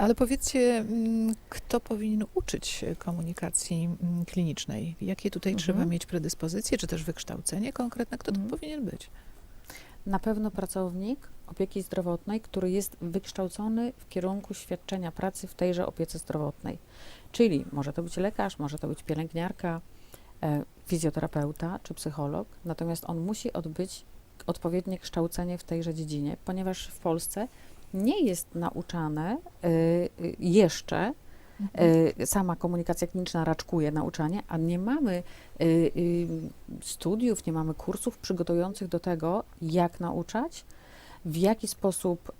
Ale powiedzcie, mm, kto powinien uczyć komunikacji mm, klinicznej? Jakie tutaj Mhm. trzeba mieć predyspozycje, czy też wykształcenie konkretne? Kto to Mhm. powinien być? Na pewno pracownik opieki zdrowotnej, który jest wykształcony w kierunku świadczenia pracy w tejże opiece zdrowotnej. Czyli może to być lekarz, może to być pielęgniarka, e, fizjoterapeuta czy psycholog, natomiast on musi odbyć odpowiednie kształcenie w tejże dziedzinie, ponieważ w Polsce nie jest nauczane y, y, jeszcze Y, sama komunikacja kliniczna raczkuje nauczanie, a nie mamy studiów, nie mamy kursów przygotowujących do tego, jak nauczać, w jaki sposób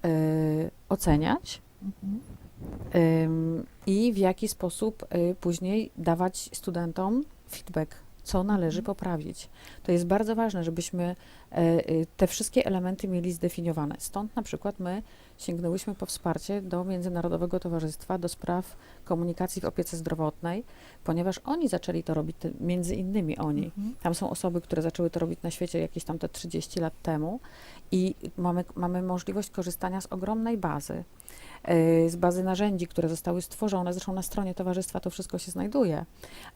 oceniać Mhm. i w jaki sposób później dawać studentom feedback, co należy Mhm. poprawić. To jest bardzo ważne, żebyśmy e, y, te wszystkie elementy mieli zdefiniowane. Stąd na przykład my sięgnęłyśmy po wsparcie do Międzynarodowego Towarzystwa do Spraw Komunikacji w Opiece Zdrowotnej, ponieważ oni zaczęli to robić, między innymi oni. Mhm. Tam są osoby, które zaczęły to robić na świecie jakieś tam te 30 lat temu i mamy, mamy możliwość korzystania z ogromnej bazy, y, z bazy narzędzi, które zostały stworzone. Zresztą na stronie towarzystwa to wszystko się znajduje,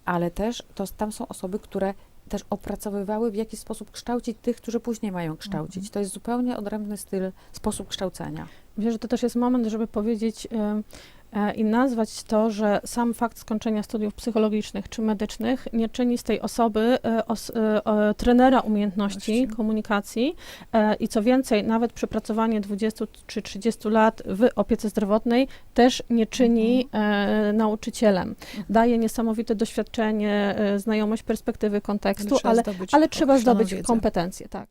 ale też to, tam są osoby, które też opracowywały, w jaki sposób kształcić tych, którzy później mają kształcić. Mhm. To jest zupełnie odrębny styl, sposób kształcenia. Myślę, że to też jest moment, żeby powiedzieć i nazwać to, że sam fakt skończenia studiów psychologicznych czy medycznych nie czyni z tej osoby e, os, e, e, trenera umiejętności komunikacji. E, i co więcej, nawet przepracowanie 20 czy 30 lat w opiece zdrowotnej też nie czyni e, nauczycielem. Daje niesamowite doświadczenie, e, znajomość perspektywy kontekstu, trzeba ale, zdobyć ale trzeba zdobyć kompetencje, tak.